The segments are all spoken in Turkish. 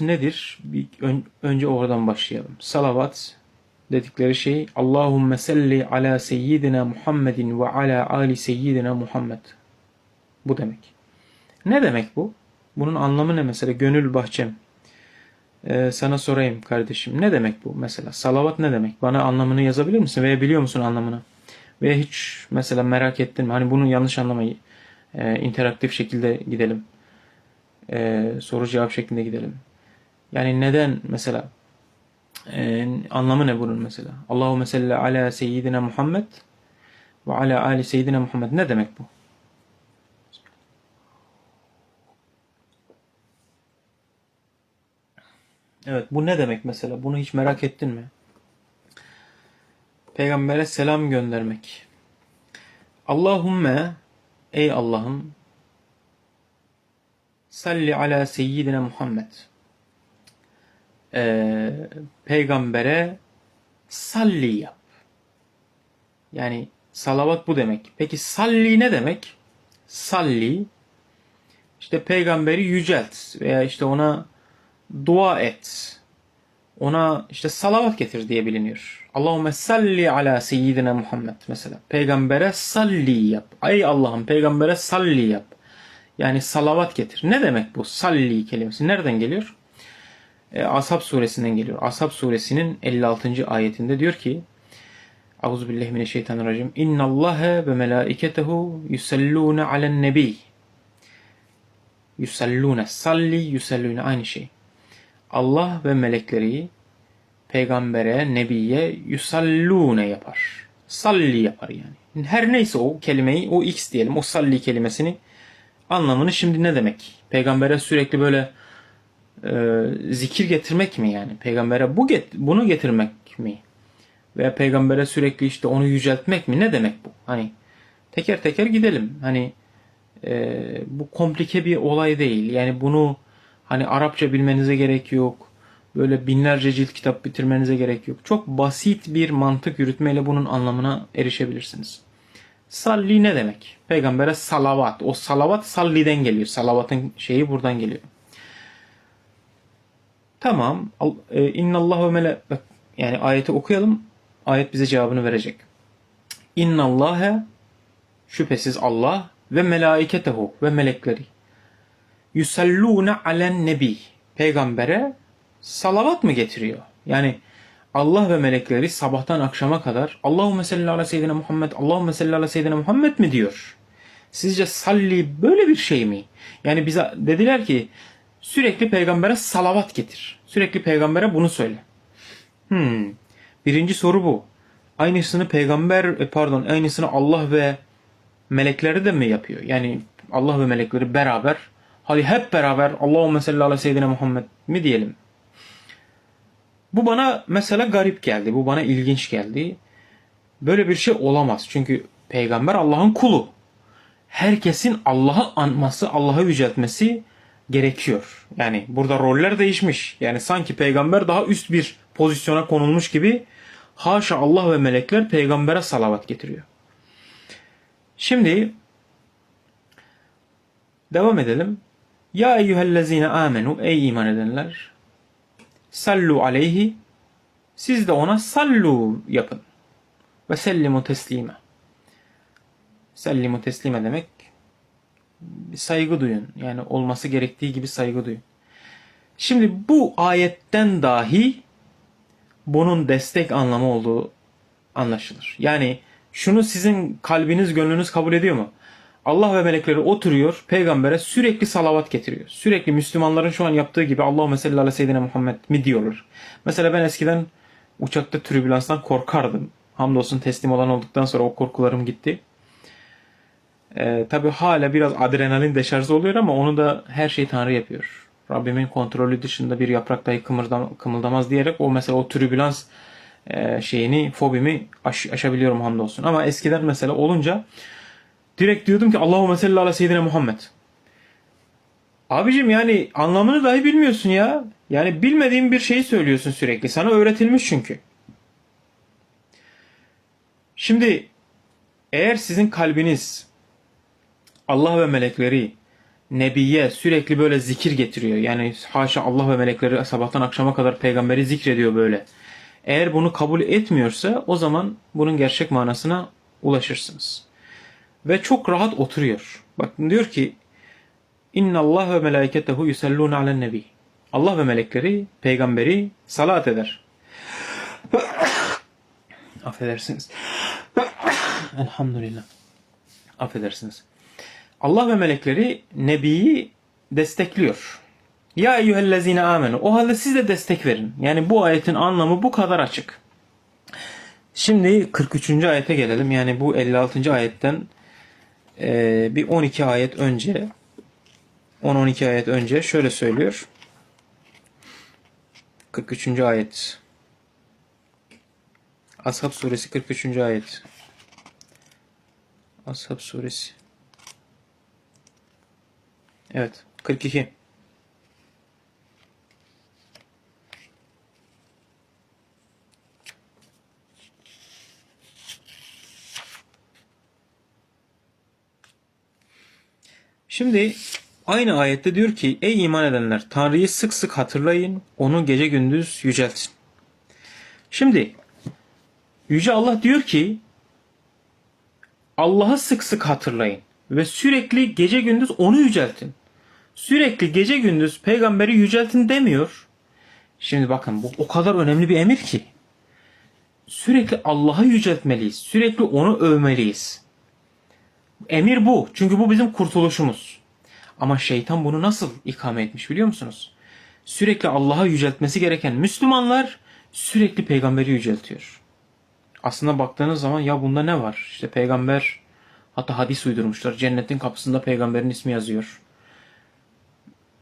nedir? Bir ön- önce oradan başlayalım. Salavat dedikleri şey Allahümme salli ala seyyidina Muhammedin ve ala ali seyyidina Muhammed. Bu demek. Ne demek bu? Bunun anlamı ne mesela? Gönül bahçem. Ee, sana sorayım kardeşim. Ne demek bu mesela? Salavat ne demek? Bana anlamını yazabilir misin? Veya biliyor musun anlamını? Veya hiç mesela merak ettin mi? Hani bunu yanlış anlamayı e, interaktif şekilde gidelim. E, soru cevap şeklinde gidelim. Yani neden mesela e, anlamı ne bunun mesela? Allahu salli ala seyyidina Muhammed ve ala ali seyyidina Muhammed ne demek bu? Evet bu ne demek mesela? Bunu hiç merak ettin mi? Peygambere selam göndermek. Allahümme ey Allah'ım salli ala seyyidina Muhammed. Ee, peygambere salli yap. Yani salavat bu demek. Peki salli ne demek? Salli işte peygamberi yücelt veya işte ona dua et. Ona işte salavat getir diye biliniyor. Allahümme salli ala seyyidina Muhammed mesela. Peygambere salli yap. Ey Allah'ım peygambere salli yap. Yani salavat getir. Ne demek bu salli kelimesi? Nereden geliyor? E, Ashab suresinden geliyor. Ashab suresinin 56. ayetinde diyor ki Euzubillahimineşşeytanirracim. İnna Allahe ve melaiketehu yusallune alen nebi. Yusallune. Salli yusallune. Aynı şey. Allah ve melekleri peygambere, nebiye yusallune yapar. Salli yapar yani. Her neyse o kelimeyi, o x diyelim, o salli kelimesini anlamını şimdi ne demek? Peygambere sürekli böyle e, zikir getirmek mi yani? Peygambere bu get bunu getirmek mi? Veya peygambere sürekli işte onu yüceltmek mi? Ne demek bu? Hani teker teker gidelim. Hani e, bu komplike bir olay değil. Yani bunu hani Arapça bilmenize gerek yok. Böyle binlerce cilt kitap bitirmenize gerek yok. Çok basit bir mantık yürütmeyle bunun anlamına erişebilirsiniz. Salli ne demek? Peygambere salavat. O salavat salliden geliyor. Salavatın şeyi buradan geliyor. Tamam. e, İnnallah ve mele... Yani ayeti okuyalım. Ayet bize cevabını verecek. İnnallâhe şüphesiz Allah ve melaiketehu ve melekleri yusallûne alen nebi peygambere salavat mı getiriyor? Yani Allah ve melekleri sabahtan akşama kadar Allahümme salli ala seyyidina Muhammed, Allahümme salli ala seyyidina Muhammed mi diyor? Sizce salli böyle bir şey mi? Yani bize dediler ki sürekli peygambere salavat getir. Sürekli peygambere bunu söyle. Hmm. Birinci soru bu. Aynısını peygamber e, pardon aynısını Allah ve melekleri de mi yapıyor? Yani Allah ve melekleri beraber hadi hep beraber Allahümme salli ala seyyidina Muhammed mi diyelim? Bu bana mesela garip geldi. Bu bana ilginç geldi. Böyle bir şey olamaz. Çünkü peygamber Allah'ın kulu. Herkesin Allah'ı anması, Allah'ı yüceltmesi gerekiyor. Yani burada roller değişmiş. Yani sanki peygamber daha üst bir pozisyona konulmuş gibi haşa Allah ve melekler peygambere salavat getiriyor. Şimdi devam edelim. Ya eyyühellezine amenu ey iman edenler sallu aleyhi siz de ona sallu yapın. Ve sellimu teslime. Sellimu teslime demek saygı duyun. Yani olması gerektiği gibi saygı duyun. Şimdi bu ayetten dahi bunun destek anlamı olduğu anlaşılır. Yani şunu sizin kalbiniz, gönlünüz kabul ediyor mu? Allah ve melekleri oturuyor, peygambere sürekli salavat getiriyor. Sürekli Müslümanların şu an yaptığı gibi Allahümme salli ala seyyidina Muhammed mi diyorlar. Mesela ben eskiden uçakta türbülanstan korkardım. Hamdolsun teslim olan olduktan sonra o korkularım gitti. Ee, Tabi hala biraz adrenalin deşarjı oluyor ama onu da her şey Tanrı yapıyor. Rabbimin kontrolü dışında bir yaprak dahi kımıldamaz diyerek o mesela o türbülans e, şeyini, fobimi aş, aşabiliyorum hamdolsun. Ama eskiden mesela olunca direkt diyordum ki Allahu salli ala seyyidina Muhammed. Abicim yani anlamını dahi bilmiyorsun ya. Yani bilmediğin bir şeyi söylüyorsun sürekli. Sana öğretilmiş çünkü. Şimdi eğer sizin kalbiniz Allah ve melekleri Nebiye sürekli böyle zikir getiriyor. Yani haşa Allah ve melekleri sabahtan akşama kadar peygamberi zikrediyor böyle. Eğer bunu kabul etmiyorsa o zaman bunun gerçek manasına ulaşırsınız. Ve çok rahat oturuyor. Bakın diyor ki İnna Allah ve melaiketehu yusallun alen nebi. Allah ve melekleri peygamberi salat eder. Affedersiniz. Elhamdülillah. Affedersiniz. Allah ve melekleri Nebi'yi destekliyor. Ya eyyühellezine amenu. O halde siz de destek verin. Yani bu ayetin anlamı bu kadar açık. Şimdi 43. ayete gelelim. Yani bu 56. ayetten e, bir 12 ayet önce 10-12 ayet önce şöyle söylüyor. 43. ayet. Ashab suresi 43. ayet. Ashab suresi. Evet. 42. Şimdi aynı ayette diyor ki ey iman edenler Tanrı'yı sık sık hatırlayın onu gece gündüz yüceltin. Şimdi Yüce Allah diyor ki Allah'ı sık sık hatırlayın ve sürekli gece gündüz onu yüceltin. Sürekli gece gündüz peygamberi yüceltin demiyor. Şimdi bakın bu o kadar önemli bir emir ki. Sürekli Allah'ı yüceltmeliyiz. Sürekli onu övmeliyiz. Emir bu. Çünkü bu bizim kurtuluşumuz. Ama şeytan bunu nasıl ikame etmiş biliyor musunuz? Sürekli Allah'a yüceltmesi gereken Müslümanlar sürekli peygamberi yüceltiyor. Aslında baktığınız zaman ya bunda ne var? İşte peygamber hatta hadis uydurmuşlar. Cennetin kapısında peygamberin ismi yazıyor.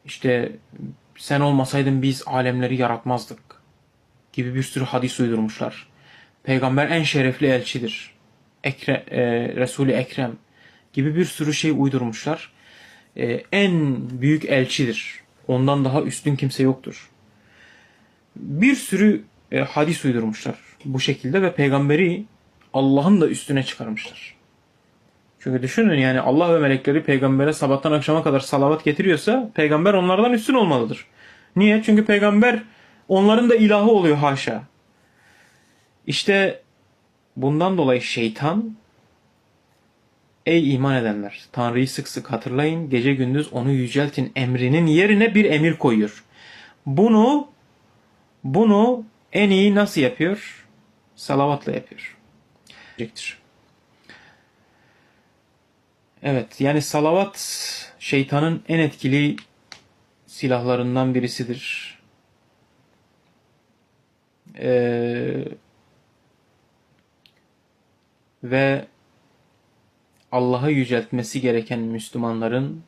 İşte sen olmasaydın biz alemleri yaratmazdık gibi bir sürü hadis uydurmuşlar. Peygamber en şerefli elçidir. Ekre, e, Resul-i Ekrem gibi bir sürü şey uydurmuşlar. E, en büyük elçidir. Ondan daha üstün kimse yoktur. Bir sürü e, hadis uydurmuşlar bu şekilde ve peygamberi Allah'ın da üstüne çıkarmışlar. Çünkü düşünün yani Allah ve melekleri peygambere sabahtan akşama kadar salavat getiriyorsa peygamber onlardan üstün olmalıdır. Niye? Çünkü peygamber onların da ilahı oluyor haşa. İşte bundan dolayı şeytan Ey iman edenler! Tanrı'yı sık sık hatırlayın, gece gündüz onu yüceltin emrinin yerine bir emir koyuyor. Bunu bunu en iyi nasıl yapıyor? Salavatla yapıyor. Diyecektir. Evet yani salavat şeytanın en etkili silahlarından birisidir. Ee, ve Allah'ı yüceltmesi gereken Müslümanların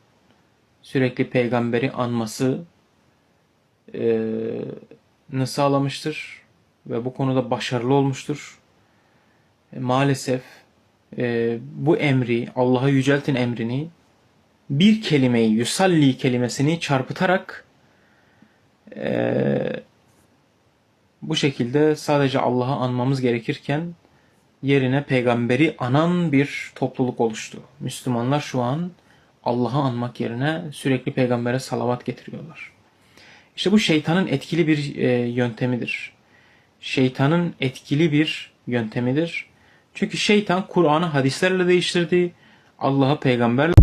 sürekli peygamberi anması e, sağlamıştır ve bu konuda başarılı olmuştur. E, maalesef e, bu emri, Allah'ı yüceltin emrini bir kelimeyi, yusalli kelimesini çarpıtarak e, bu şekilde sadece Allah'ı anmamız gerekirken yerine peygamberi anan bir topluluk oluştu. Müslümanlar şu an Allah'ı anmak yerine sürekli peygambere salavat getiriyorlar. İşte bu şeytanın etkili bir e, yöntemidir. Şeytanın etkili bir yöntemidir. Çünkü şeytan Kur'an'ı hadislerle değiştirdi. Allah'ı peygamberle